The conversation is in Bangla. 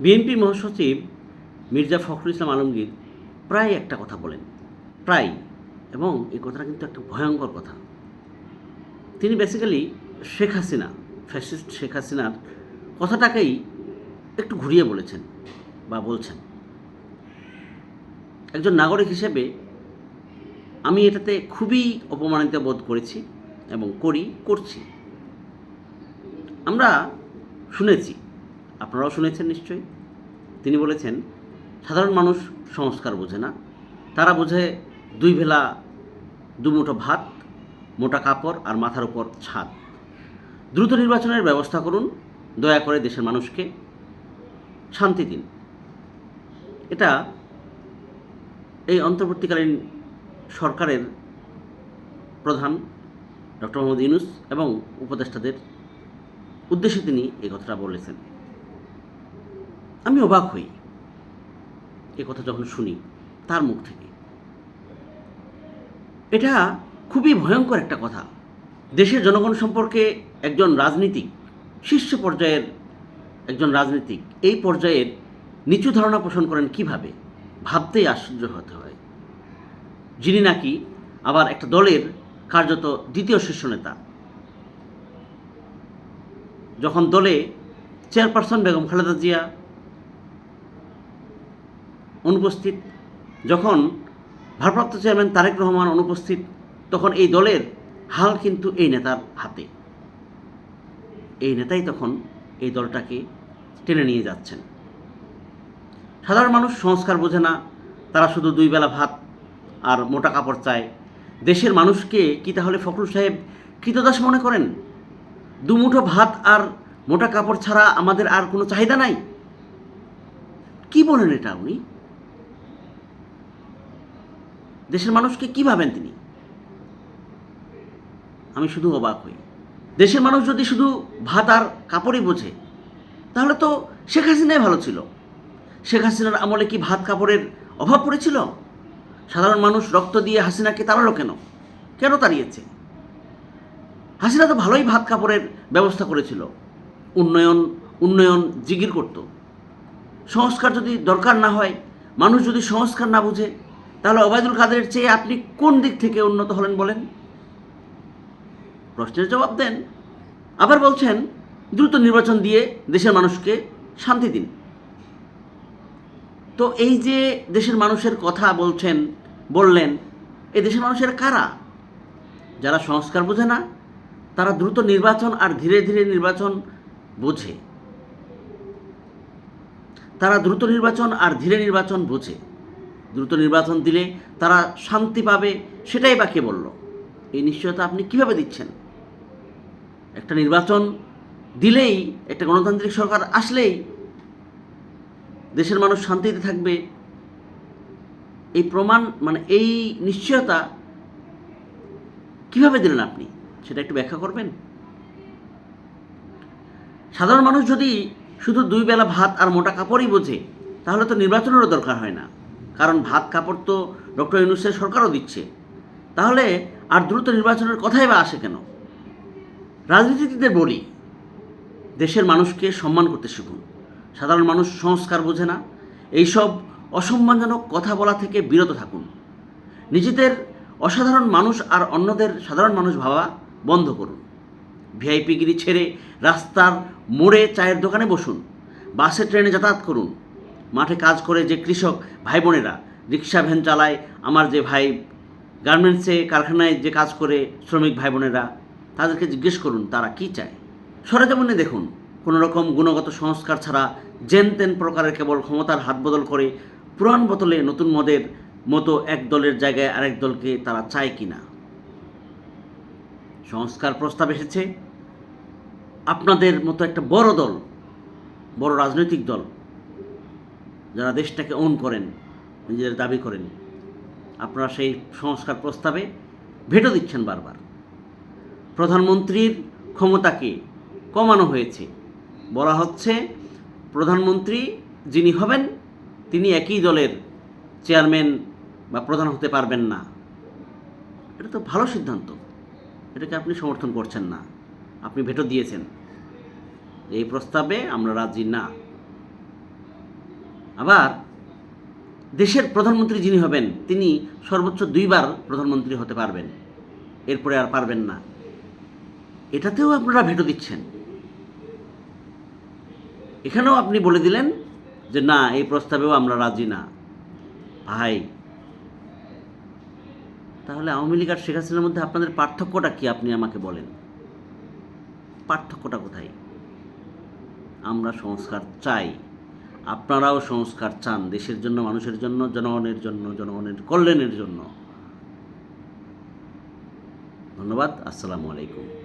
বিএনপি মহাসচিব মির্জা ফখরুল ইসলাম আলমগীর প্রায় একটা কথা বলেন। প্রায়। এবং এই কথাটা কিন্তু একটা ভয়ঙ্কর কথা। তিনি বেসিক্যালি শেখ হাসিনা ফ্যাসিস্ট শেখ হাসিনার কথাটাকেই একটু ঘুরিয়ে বলেছেন বা বলছেন। একজন নাগরিক হিসেবে আমি এটাতে খুবই অপমানিত বোধ করেছি এবং করি, করছি। আমরা শুনেছি আপনারাও শুনেছেন নিশ্চয়ই। তিনি বলেছেন, সাধারণ মানুষ সংস্কার বোঝে না। তারা বোঝে দুই ভেলা দুমুঠো ভাত, মোটা কাপড় আর মাথার উপর ছাদ। দ্রুত নির্বাচনের ব্যবস্থা করুন, দয়া করে দেশের মানুষকে। শান্তি দিন। এটা এই অন্তর্বর্তীকালীন সরকারের প্রধান ডক্টর মোহাম্মদ ইউনুস এবং উপদেষ্টাদের উদ্দেশ্যে তিনি এই কথাটা বলেছেন। আমি অবাক হই। এ কথা যখন শুনি, তার মুখ থেকে। এটা খুবই ভয়ঙ্কর একটা কথা। দেশের জনগণ সম্পর্কে একজন রাজনীতিক, শীর্ষ পর্যায়ের একজন রাজনীতিক, এই পর্যায়ের নিচু ধারণা পোষণ করেন কীভাবে? ভাবতেই আশ্চর্য হতে হয়। যিনি নাকি আবার একটা দলের কার্যত দ্বিতীয় শীর্ষ নেতা। যখন দলে চেয়ারপারসন বেগম খালেদা জিয়া অনুপস্থিত। যখন ভারপ্রাপ্ত চেয়ারম্যান তারেক রহমান অনুপস্থিত, তখন এই দলের হাল কিন্তু এই নেতার হাতে। এই নেতাই তখন এই দলটাকে টেনে নিয়ে যাচ্ছেন। সাধারণ মানুষ সংস্কার বোঝে না, তারা শুধু দুই বেলা ভাত আর মোটা কাপড় চায়। দেশের মানুষকে কি তাহলে ফখরুল সাহেব কৃতদাস মনে করেন? দুমুঠো ভাত আর মোটা কাপড় ছাড়া আমাদের আর কোনো চাহিদা নাই? কি বলেন এটা উনি? দেশের মানুষকে কি ভাবেন তিনি? আমি শুধু অবাক হই। দেশের মানুষ যদি শুধু ভাত আর কাপড়ই বোঝে, তাহলে তো শেখ হাসিনাই ভালো ছিল। শেখ হাসিনার আমলে কি ভাত কাপড়ের অভাব পড়েছিল? সাধারণ মানুষ রক্ত দিয়ে হাসিনাকে তাড়ালো কেন? কেন তাড়িয়েছে? হাসিনা তো ভালোই ভাত কাপড়ের ব্যবস্থা করেছিল। উন্নয়ন উন্নয়ন জিগির করত। সংস্কার যদি দরকার না হয়, মানুষ যদি সংস্কার না বুঝে তাহলে ওবায়দুল কাদের চেয়ে আপনি কোন দিক থেকে উন্নত হলেন বলেন? প্রশ্নের জবাব দেন। আবার বলছেন, দ্রুত নির্বাচন দিয়ে দেশের মানুষকে শান্তি দিন। তো এই যে দেশের মানুষের কথা বলছেন, বললেন এই দেশের মানুষের কারা? যারা সংস্কার বোঝে না, তারা দ্রুত নির্বাচন আর ধীরে ধীরে নির্বাচন বোঝে। তারা দ্রুত নির্বাচন আর ধীরে নির্বাচন বোঝে। দ্রুত নির্বাচন দিলে তারা শান্তি পাবে, সেটাই বাকি বলল। এই নিশ্চয়তা আপনি কীভাবে দিচ্ছেন? একটা নির্বাচন দিলেই, একটা গণতান্ত্রিক সরকার আসলেই দেশের মানুষ শান্তিতে থাকবে। এই প্রমাণ মানে এই নিশ্চয়তা কীভাবে দিলেন আপনি? সেটা একটু ব্যাখ্যা করবেন? সাধারণ মানুষ যদি শুধু দুই বেলা ভাত আর মোটা কাপড়ই বোঝে, তাহলে তো নির্বাচনেরও দরকার হয় না। কারণ ভাত কাপড় তো ডক্টর ইউনুসের সরকারও দিচ্ছে। তাহলে আর দ্রুত নির্বাচনের কথাই বা আসে কেন? রাজনীতিবিদদের বলি, দেশের মানুষকে সম্মান করতে শিখুন। সাধারণ মানুষ সংস্কার বোঝে না। এইসব অসম্মানজনক কথা বলা থেকে বিরত থাকুন। নিজেদের অসাধারণ মানুষ আর অন্যদের সাধারণ মানুষ ভাবা বন্ধ করুন। ভিআইপিগিরি ছেড়ে রাস্তার মোড়ে চায়ের দোকানে বসুন। বাসে ট্রেনে যাতায়াত করুন। মাঠে কাজ করে যে কৃষক ভাই বোনেরা রিক্সা ভ্যান চালায়, আমার যে ভাই গার্মেন্টসে কারখানায় যে কাজ করে শ্রমিক ভাই বোনেরা, তাদেরকে জিজ্ঞেস করুন, তারা কি চায়? সরেজমিনে দেখুন, কোনো রকম গুণগত সংস্কার ছাড়া জেন তেন প্রকারের কেবল ক্ষমতার হাত বদল করে পুরান বোতলে নতুন মদের মতো এক দলের জায়গায় আরেক দলকে তারা চায় কি না সংস্কার প্রস্তাব এসেছে। আপনাদের মতো একটা বড় দল, বড় রাজনৈতিক দল যারা দেশটাকে ওন করেন, নিজেদের দাবি করেন, আপনারা সেই সংস্কার প্রস্তাবে ভেটো দিচ্ছেন বারবার। প্রধানমন্ত্রীর ক্ষমতাকে কমানো হয়েছে। বলা হচ্ছে, প্রধানমন্ত্রী যিনি হবেন, তিনি একই দলের চেয়ারম্যান বা প্রধান হতে পারবেন না। এটা তো ভালো সিদ্ধান্ত। এটাকে আপনি সমর্থন করছেন না। আপনি ভেটো দিয়েছেন। এই প্রস্তাবে আমরা রাজি না। আবার দেশের প্রধানমন্ত্রী যিনি হবেন, তিনি সর্বোচ্চ দুইবার প্রধানমন্ত্রী হতে পারবেন। এরপরে আর পারবেন না। এটাতেও আপনারা ভেটো দিচ্ছেন। এখানেও আপনি বলে দিলেন যে, না, এই প্রস্তাবেও আমরা রাজি না। ভাই, তাহলে আওয়ামী লীগ আর শেখ হাসিনার মধ্যে আপনাদের পার্থক্যটা কি আপনি আমাকে বলেন? পার্থক্যটা কোথায়? আমরা সংস্কার চাই। আপনারাও সংস্কার চান দেশের জন্য, মানুষের জন্য, জনগণের জন্য, জনগণের কল্যাণের জন্য। ধন্যবাদ, আসসালামু আলাইকুম।